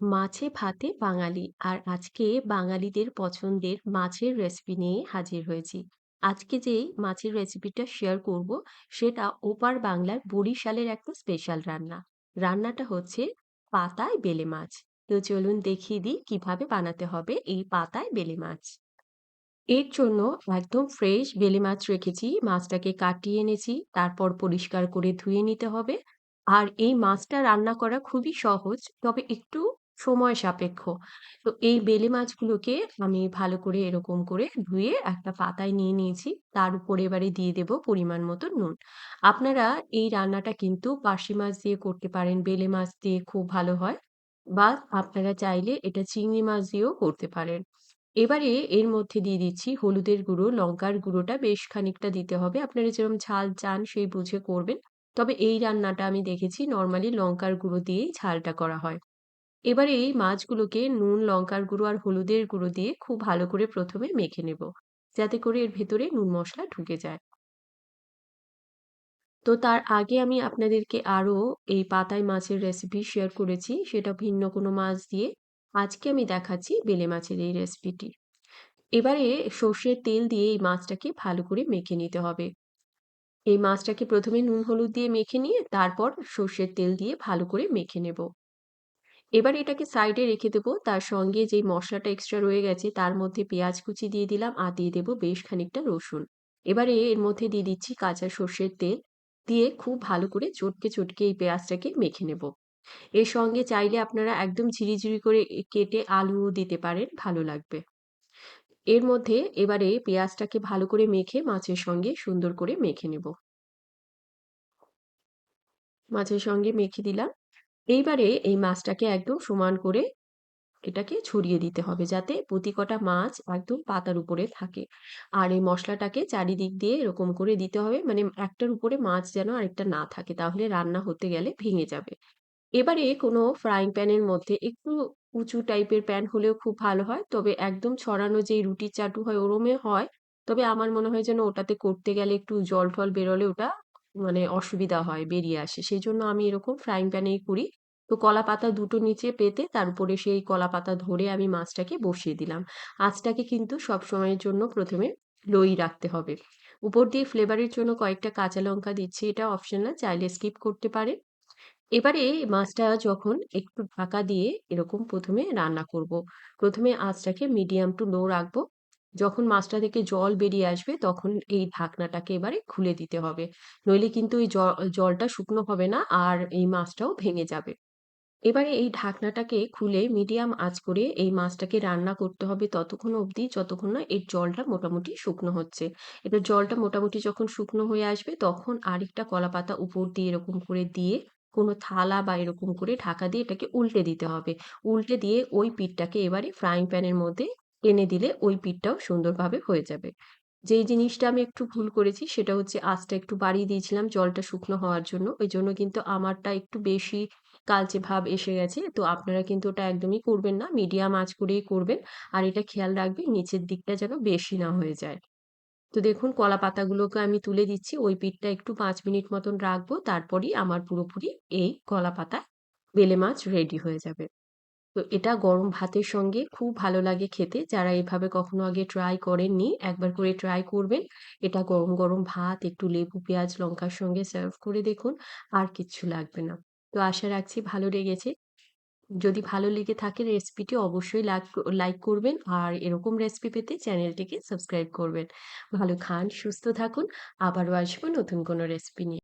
মাছে ভাতে বাঙালি। আর আজকে বাঙালিদের পছন্দের মাছের রেসিপি নিয়ে হাজির হয়েছি। আজকে যে মাছের রেসিপিটা শেয়ার করব, সেটা ওপার বাংলার বরিশালের একটা স্পেশাল রান্না। রান্নাটা হচ্ছে পাতায় বেলে মাছ। তো চলুন দেখিয়ে দিই কীভাবে বানাতে হবে এই পাতায় বেলে মাছ। এর জন্য একদম ফ্রেশ বেলে মাছ রেখেছি, মাছটাকে কাটিয়ে এনেছি, তারপর পরিষ্কার করে ধুয়ে নিতে হবে। আর এই মাছটা রান্না করা খুবই সহজ, তবে একটু সময় সাপেক্ষ তো এই বেলে মাছগুলোকে আমি ভালো করে এরকম করে ধুয়ে একটা পাতায় নিয়ে নিয়েছি তার উপরে এবারে দিয়ে দেব পরিমাণ মতো নুন আপনারা এই রান্নাটা কিন্তু পার্শে মাছ দিয়ে করতে পারেন বেলে মাছ দিয়ে খুব ভালো হয় বা আপনারা চাইলে এটা চিংড়ি মাছ দিয়েও করতে পারেন এবারে এর মধ্যে দিয়ে দিচ্ছি হলুদের গুঁড়ো, লঙ্কার গুঁড়োটা বেশ খানিকটা দিতে হবে। আপনারা যেরকম ঝাল চান সেই বুঝে করবেন। তবে এই রান্নাটা আমি দেখেছি নর্মালি লঙ্কার গুঁড়ো দিয়েই ঝালটা করা হয়। এবারে এই মাছগুলোকে নুন, লঙ্কার গুঁড়ো আর হলুদের গুঁড়ো দিয়ে খুব ভালো করে প্রথমে মেখে নেব। যাতে করে এর ভেতরে নুন মশলা ঢুকে যায়। তো তার আগে আমি আপনাদেরকে আরও এই পাতায় মাছের রেসিপি শেয়ার করেছি সেটা ভিন্ন কোনো মাছ দিয়ে। আজকে আমি দেখাচ্ছি বেলে মাছের এই রেসিপিটি। এবারে সর্ষের তেল দিয়ে এই মাছটাকে ভালো করে মেখে নিতে হবে। এই মাছটাকে প্রথমে নুন হলুদ দিয়ে মেখে নিয়ে তারপর সর্ষের তেল দিয়ে ভালো করে মেখে নেব। এবার এটাকে সাইডে রেখে দেবো। তার সঙ্গে যেই মশলাটা এক্সট্রা রয়ে গেছে, তার মধ্যে পেঁয়াজ কুচি দিয়ে দিলাম আর দিয়ে দেবো বেশ খানিকটা রসুন। এবারে এর মধ্যে দিয়ে দিচ্ছি কাঁচা সর্ষের তেল। দিয়ে খুব ভালো করে চটকে চটকে এই পেঁয়াজটাকে মেখে নেব। এর সঙ্গে চাইলে আপনারা একদম ঝিরিঝিরি করে কেটে আলুও দিতে পারেন, ভালো লাগবে। এর মধ্যে এবারে পেঁয়াজটাকে ভালো করে মেখে মাছের সঙ্গে সুন্দর করে মেখে নেব। মাছের সঙ্গে মেখে দিলাম। এইবারে এই মাছটাকে একদম সমান করে এটাকে ছড়িয়ে দিতে হবে যাতে প্রতি কটা মাছ একদম পাতার উপরে থাকে। আর এই মশলাটাকে চারিদিক দিয়ে এরকম করে দিতে হবে মানে একটার উপরে মাছ যেন আরেকটা না থাকে, তাহলে রান্না হতে গেলে ভেঙে যাবে। এবারে কোনো ফ্রাইং প্যানের মধ্যে একটু উঁচু টাইপের প্যান হলেও খুব ভালো হয়, তবে একদম ছড়ানো যেই রুটির চাটু হয় ওরমে হয়, তবে আমার মনে হয় যেন ওটাতে করতে গেলে একটু জল টল বেরোলে ওটা মানে অসুবিধা হয়, বেরিয়ে আসে। সেই জন্য আমি এরকম ফ্রাইং প্যানেই করি। তো কলা পাতা দুটো নিচে পেতে তার উপরে সেই কলা পাতা ধরে আমি মাছটাকে বসিয়ে দিলাম। আঁচটাকে কিন্তু সব সময়ের জন্য প্রথমে লোই রাখতে হবে। উপর দিয়ে ফ্লেভারের জন্য কয়েকটা কাঁচা লঙ্কা দিচ্ছি, এটা অপশনাল চাইলে স্কিপ করতে পারে। এবারে মাছটা যখন একটু ঢাকা দিয়ে এরকম প্রথমে রান্না করব। প্রথমে আঁচটাকে মিডিয়াম টু লো রাখব। যখন মাছটা থেকে জল বেরিয়ে আসবে, তখন এই ঢাকনাটাকে এবারে খুলে দিতে হবে। নইলে কিন্তু এই জলটা শুকনো হবে না, আর এই মাছটাও ভেঙে যাবে। এবারে এই ঢাকনাটাকে খুলে মিডিয়াম আঁচ করে এই মাছটাকে রান্না করতে হবে ততক্ষণ অবধি, যতক্ষণ না এর জলটা মোটামুটি শুকনো হচ্ছে। এবার জলটা মোটামুটি যখন শুকনো হয়ে আসবে, তখন আরেকটা কলা পাতা উপর দিয়ে এরকম করে দিয়ে, কোনো থালা বা এরকম করে ঢাকা দিয়ে এটাকে উল্টে দিতে হবে। উল্টে দিয়ে ওই পিঠটাকে এবারে ফ্রাইং প্যানের মধ্যে এনে দিলে ওই পিঠটাও সুন্দরভাবে হয়ে যাবে। যেই জিনিসটা আমি একটু ভুল করেছি, সেটা হচ্ছে আঁচটা একটু বাড়িয়ে দিয়েছিলাম জলটা শুকনো হওয়ার জন্য। ওই জন্য কিন্তু আমারটা একটু বেশি কালচে ভাব এসে গেছে, তো আপনারা কিন্তু ওটা একদমই করবেন না। মিডিয়াম আঁচ করেই করবেন। আর এটা খেয়াল রাখবেন, নিচের দিকটা যেন বেশি না হয়ে যায়। তো দেখুন, কলা পাতাগুলোকে আমি তুলে দিচ্ছি। ওই পিঠটা একটু পাঁচ মিনিট মতন রাখব। তারপরই আমার পুরোপুরি এই কলা পাতা, বেলে মাছ রেডি হয়ে যাবে। তো এটা গরম ভাতের সঙ্গে খুব ভালো লাগে খেতে। যারা এভাবে কখনো আগে ট্রাই করেননি, একবার করে ট্রাই করবেন। এটা গরম গরম ভাত, একটু লেবু, পেঁয়াজ, লঙ্কার সঙ্গে সার্ভ করে দেখুন। আর কিচ্ছু লাগবে না। তো আশা রাখছি ভালো লেগেছে। যদি ভালো লেগে থাকে রেসিপিটি অবশ্যই লাইক লাইক করবেন আর এরকম রেসিপি পেতে চ্যানেলটিকে সাবস্ক্রাইব করবেন। ভালো খান, সুস্থ থাকুন, আবারও আসব নতুন কোনো রেসিপি নিয়ে।